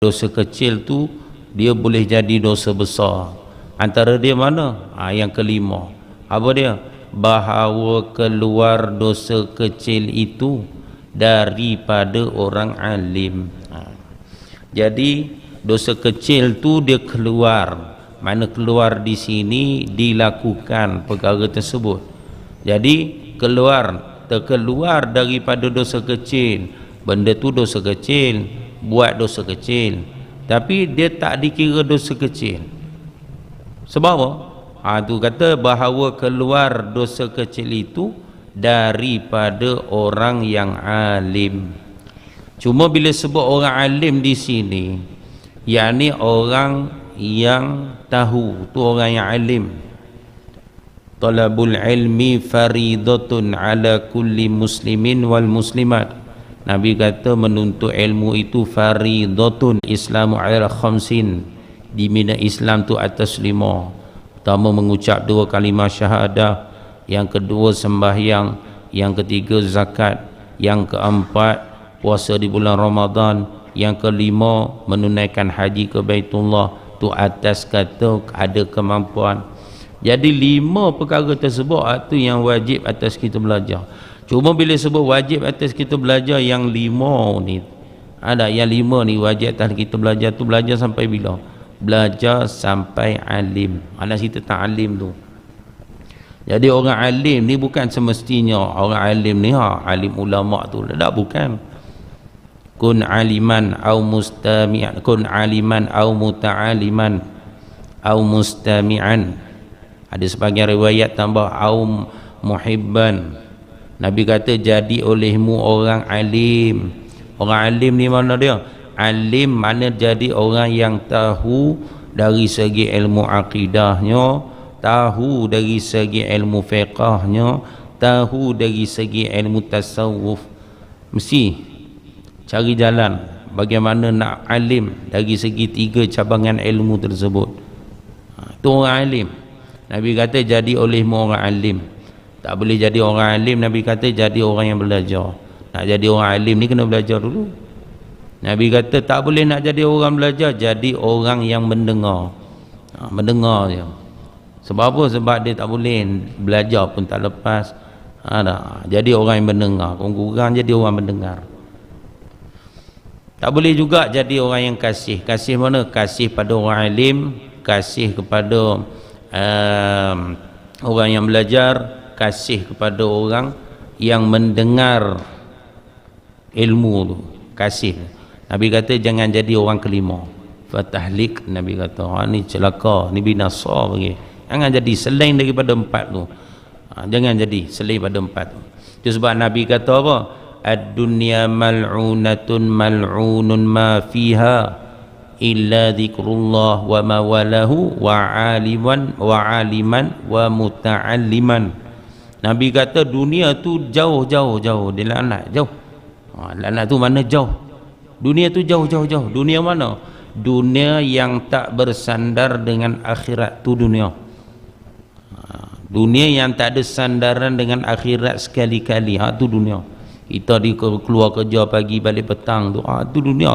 dosa kecil tu dia boleh jadi dosa besar. Antara dia mana? Ha, yang kelima. Apa dia? Bahawa keluar dosa kecil itu daripada orang alim. Ha. jadi dosa kecil tu dia keluar. Mana keluar di sini dilakukan perkara tersebut. Jadi keluar terkeluar daripada dosa kecil. Benda tu dosa kecil buat dosa kecil. Tapi dia tak dikira dosa kecil. Sebab apa? Ha, tu kata bahawa keluar dosa kecil itu daripada orang yang alim. Cuma bila sebut orang alim di sini yakni orang yang tahu tu orang yang alim. Talabul ilmi faridatun ala kulli muslimin wal muslimat Nabi kata menuntut ilmu itu faridatun islamu ala khamsin. Di mana Islam tu atas lima. Pertama mengucap dua kalimah syahadah. Yang kedua sembahyang. Yang ketiga zakat. Yang keempat puasa di bulan Ramadan. Yang kelima menunaikan haji ke Baitullah. Tu atas kata ada kemampuan jadi lima perkara tersebut itu yang wajib atas kita belajar. Cuma bila sebut wajib atas kita belajar yang lima ni ada yang lima ni wajib atas kita belajar tu belajar sampai bila? Belajar sampai alim. Ada cerita tak alim tu. Jadi orang alim ni bukan semestinya. Orang alim ni ha, alim ulama tu tak bukan. Kun aliman au mustami'an. Kun aliman au muta'aliman au mustami'an ada sebagian riwayat tambah au muhibban. Nabi kata jadi olehmu orang alim. Orang alim ni mana dia? Alim mana jadi orang yang tahu dari segi ilmu akidahnya tahu dari segi ilmu fiqahnya tahu dari segi ilmu tasawuf. Mesti cari jalan bagaimana nak alim dari segi tiga cabangan ilmu tersebut. Ha, itu orang alim Nabi kata jadi olehmu orang alim. Tak boleh jadi orang alim Nabi kata jadi orang yang belajar. Nak jadi orang alim ni kena belajar dulu. Nabi kata tak boleh nak jadi orang belajar jadi orang yang mendengar. Ha, mendengar je. Sebab apa? sebab dia tak boleh belajar pun tak lepas. Ha, jadi orang yang mendengar. Kurang-kurang jadi orang mendengar. Tak boleh juga jadi orang yang kasih. Kasih mana? Kasih pada orang alim, kasih kepada um, orang yang belajar kasih kepada orang yang mendengar ilmu tu kasih. Nabi kata jangan jadi orang kelima. Fatahlik Nabi kata ha, ni celaka ni binasa bagi. Jangan jadi selain daripada empat tu. Ha, jangan jadi selain daripada empat tu. Itu sebab Nabi kata apa? Ad dunya mal'unatun mal'unun ma fiha illa zikrullah wa mawalahu wa aliman wa aliman wa muta'alliman. Nabi kata dunia tu jauh jauh jauh. Di lanat jauh. Ha, lanat tu mana jauh? Dunia tu jauh jauh jauh. Dunia mana? Dunia yang tak bersandar dengan akhirat tu dunia. Ha, dunia yang tak ada sandaran dengan akhirat sekali-kali. Ha, tu dunia. Kita di keluar kerja pagi balik petang tu. Ha, tu dunia.